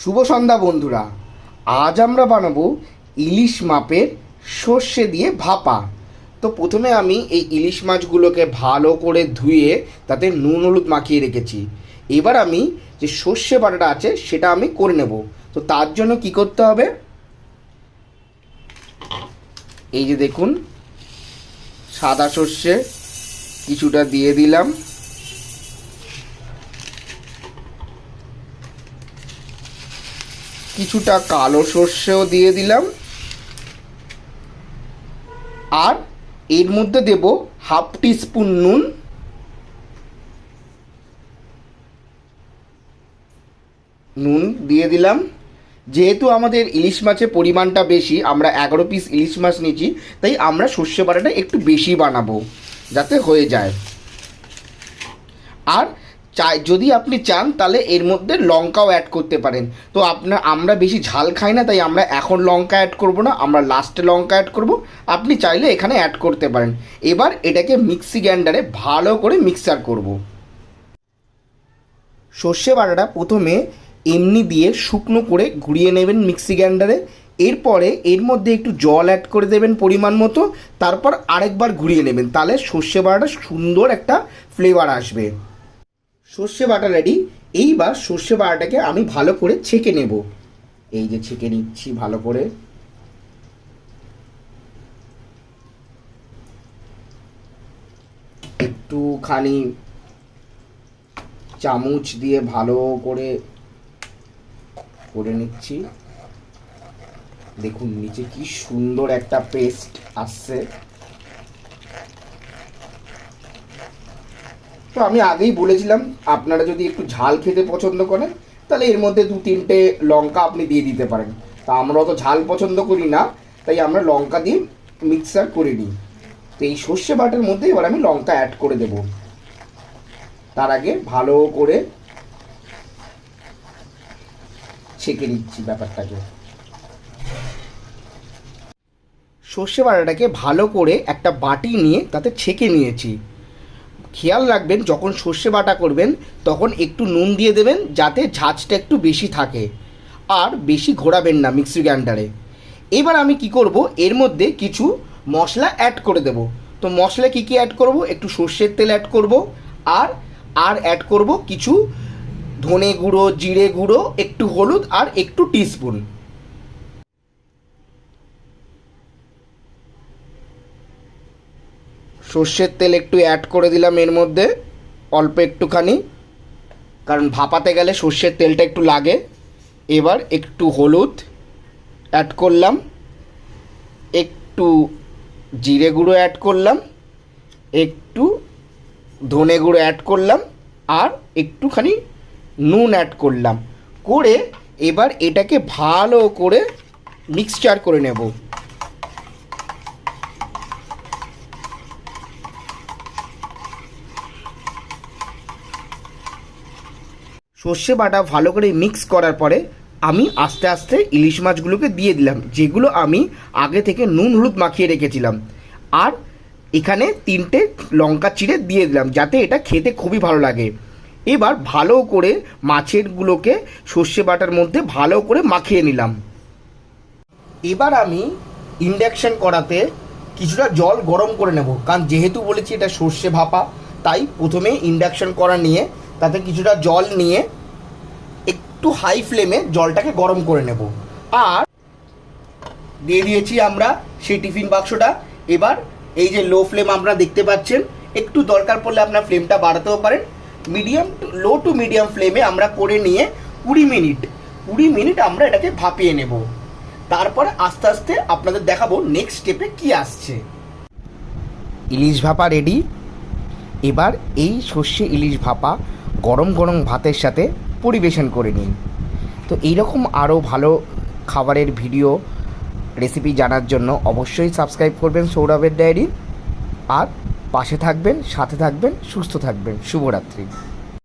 শুভ সন্ধ্যা বন্ধুরা। আজ আমরা বানাবো ইলিশ মাপের সর্ষে দিয়ে ভাপা। তো প্রথমে আমি এই ইলিশ মাছগুলোকে ভালো করে ধুয়ে তাতে নুন হলুদ মাখিয়ে রেখেছি। এবার আমি যে সর্ষে বাটাটা আছে সেটা আমি করে নেব। তো তার জন্য কি করতে হবে? এই যে দেখুন, সাদা সর্ষে কিছুটা দিয়ে দিলাম। কিছুটা কালো সর্ষেও দিয়ে দিলাম। আর এর মধ্যে দেব হাফ টিস্পুন নুন। নুন দিয়ে দিলাম। যেহেতু আমাদের ইলিশ মাছের পরিমাণটা বেশি, আমরা এগারো পিস ইলিশ মাছ নিয়েছি, তাই আমরা সর্ষে বাটাটা একটু বেশি বানাবো, যাতে হয়ে যায়। আর চাই, যদি আপনি চান, তাহলে এর মধ্যে লঙ্কাও অ্যাড করতে পারেন। তো আপনার, আমরা বেশি ঝাল খাই না, তাই আমরা এখন লঙ্কা অ্যাড করব না, আমরা লাস্টে লঙ্কা অ্যাড করব। আপনি চাইলে এখানে অ্যাড করতে পারেন। এবার এটাকে মিক্সি গ্রাইন্ডারে ভালো করে মিক্সার করব। সর্ষে বাটাটা প্রথমে এমনি দিয়ে শুকনো করে ঘুরিয়ে নেবেন মিক্সি গ্রাইন্ডারে। এরপরে এর মধ্যে একটু জল অ্যাড করে দেবেন পরিমাণ মতো। তারপর আরেকবার ঘুরিয়ে নেবেন। তাহলে সর্ষে বাটাটা সুন্দর একটা ফ্লেভার আসবে। সর্ষে বাটা রেডি এইবার সর্ষে বাটাটাকে আমি ভালো করে ছেঁকে নেব। এই যে ছেঁকে নিচ্ছি ভালো করে। একটুখানি চামচ দিয়ে ভালো করে করে নিচ্ছি। দেখুন, নিচে কি সুন্দর একটা পেস্ট আসছে। তো আমি আগেই বলেছিলাম, আপনারা যদি একটু ঝাল খেতে পছন্দ করেন, তাহলে এর মধ্যে দু তিনটে লঙ্কা আপনি দিয়ে দিতে পারেন। তা আমরা অত ঝাল পছন্দ করি না, তাই আমরা লঙ্কা দিয়ে মিক্সার করে নিই। তো এই সর্ষে বাটার মধ্যে এবার আমি লঙ্কা অ্যাড করে দেব। তার আগে ভালো করে ছেঁকে নিচ্ছি ব্যাপারটাকে। সর্ষে বাটাটাকে ভালো করে একটা বাটি নিয়ে তাতে ছেঁকে নিয়েছি। খেয়াল রাখবেন, যখন সর্ষে বাটা করবেন, তখন একটু নুন দিয়ে দেবেন, যাতে ঝাঁঝটা একটু বেশি থাকে। আর বেশি ঘোরাবেন না মিক্সি গ্রাইন্ডারে। এবার আমি কি করব, এর মধ্যে কিছু মশলা অ্যাড করে দেব। তো মশলা কি কি অ্যাড করব, একটু সর্ষের তেল অ্যাড করব, আর আর অ্যাড করব কিছু ধনে গুঁড়ো, জিরে গুঁড়ো, একটু হলুদ, আর একটু টিস্পুন সর্ষের তেল একটু অ্যাড করে দিলাম এর মধ্যে, অল্প একটুখানি। কারণ ভাপাতে গেলে সর্ষের তেলটা একটু লাগে। এবার একটু হলুদ অ্যাড করলাম। একটু জিরে গুঁড়ো অ্যাড করলাম। একটু ধনে গুঁড়ো অ্যাড করলাম। আর একটুখানি নুন অ্যাড করলাম। করে এবার এটাকে ভালো করে মিক্সচার করে নেব। সর্ষে বাটা ভালো করে মিক্স করার পরে আমি আস্তে আস্তে ইলিশ মাছগুলোকে দিয়ে দিলাম, যেগুলো আমি আগে থেকে নুন হলুদ মাখিয়ে রেখেছিলাম। আর এখানে তিনটে লঙ্কা চিড়ে দিয়ে দিলাম, যাতে এটা খেতে খুবই ভালো লাগে। এবার ভালো করে মাছেরগুলোকে সর্ষে বাটার মধ্যে ভালো করে মাখিয়ে নিলাম। এবার আমি ইন্ডাকশন করাতে কিছুটা জল গরম করে নেব, কারণ যেহেতু বলেছি এটা সর্ষে ভাপা, তাই প্রথমে ইন্ডাকশন করা নিয়ে তাতে কিছুটা জল নিয়ে একটু হাই ফ্লেমে জলটাকে গরম করে নেব। আর দিয়ে দিয়েছি আমরা সেই টিফিন বাক্সটা। এবার এই যে লো ফ্লেম আমরা দেখতে পাচ্ছেন, একটু দরকার পড়লে আপনার ফ্লেমটা বাড়াতেও পারেন। মিডিয়াম লো টু মিডিয়াম ফ্লেমে আমরা করে নিয়ে কুড়ি মিনিট কুড়ি মিনিট আমরা এটাকে ভাপিয়ে নেব। তারপরে আস্তে আস্তে আপনাদের দেখাবো নেক্সট স্টেপে কি আসছে। ইলিশ ভাপা রেডি এবার এই সর্ষে ইলিশ ভাপা গরম গরম ভাতের সাথে পরিবেশন করে নিন। তো এইরকম আরও ভালো খাবারের ভিডিও রেসিপি জানার জন্য অবশ্যই সাবস্ক্রাইব করবেন সৌরভের ডায়েরি। আর পাশে থাকবেন, সাথে থাকবেন, সুস্থ থাকবেন। শুভরাত্রি।